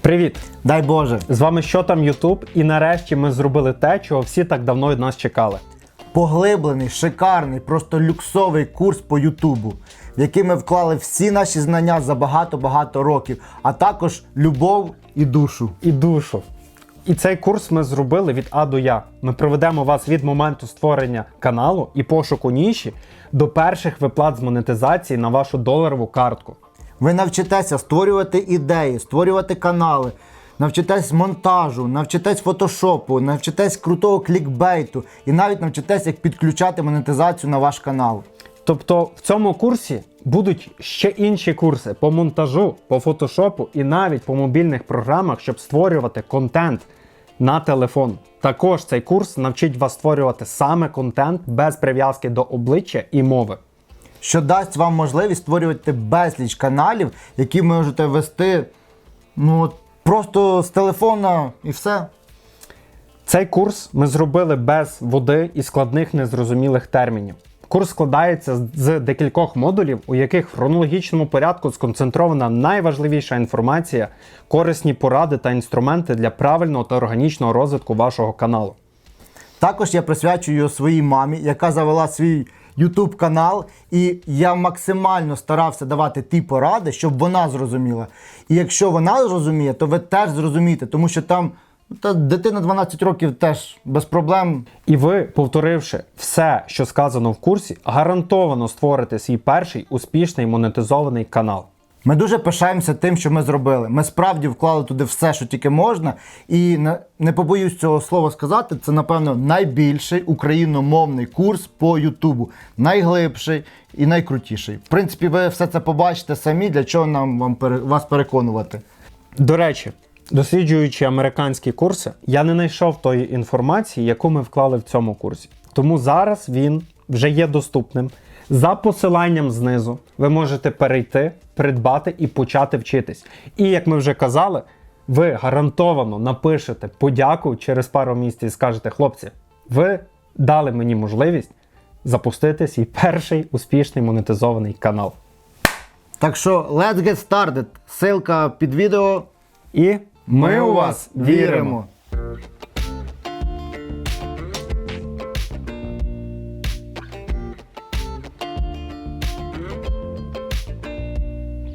Привіт! Дай Боже. З вами що там Ютуб? І нарешті ми зробили те, чого всі так давно від нас чекали. Поглиблений, шикарний, просто люксовий курс по Ютубу, в який ми вклали всі наші знання за багато-багато років, а також любов і душу. І душу. І цей курс ми зробили від А до Я. Ми проведемо вас від моменту створення каналу і пошуку ніші до перших виплат з монетизації на вашу доларову картку. Ви навчитеся створювати ідеї, створювати канали, навчитесь монтажу, навчитесь фотошопу, навчитесь крутого клікбейту і навіть навчитесь, як підключати монетизацію на ваш канал. Тобто в цьому курсі будуть ще інші курси по монтажу, по фотошопу і навіть по мобільних програмах, щоб створювати контент на телефон. Також цей курс навчить вас створювати саме контент без прив'язки до обличчя і мови. Що дасть вам можливість створювати безліч каналів, які можете вести ну, от просто з телефона і все. Цей курс ми зробили без води і складних незрозумілих термінів. Курс складається з- декількох модулів, у яких в хронологічному порядку сконцентрована найважливіша інформація, корисні поради та інструменти для правильного та органічного розвитку вашого каналу. Також я присвячую своїй мамі, яка завела свій YouTube канал, і я максимально старався давати ті поради, щоб вона зрозуміла. І якщо вона зрозуміє, то ви теж зрозумієте, тому що там ну, та дитина 12 років теж без проблем. І ви, повторивши все, що сказано в курсі, гарантовано створите свій перший успішний монетизований канал. Ми дуже пишаємося тим, що ми зробили. Ми справді вклали туди все, що тільки можна. І не, побоюсь цього слова сказати. Це, напевно, найбільший україномовний курс по Ютубу. Найглибший і найкрутіший. В принципі, ви все це побачите самі, для чого нам вам вас переконувати. До речі, досліджуючи американські курси, я не знайшов тої інформації, яку ми вклали в цьому курсі. Тому зараз він вже є доступним. За посиланням знизу ви можете перейти, придбати і почати вчитись. І як ми вже казали, ви гарантовано напишете подяку через пару місяців і скажете, хлопці, ви дали мені можливість запустити свій перший успішний монетизований канал. Так що, let's get started. Ссылка під відео. І ми у вас віримо.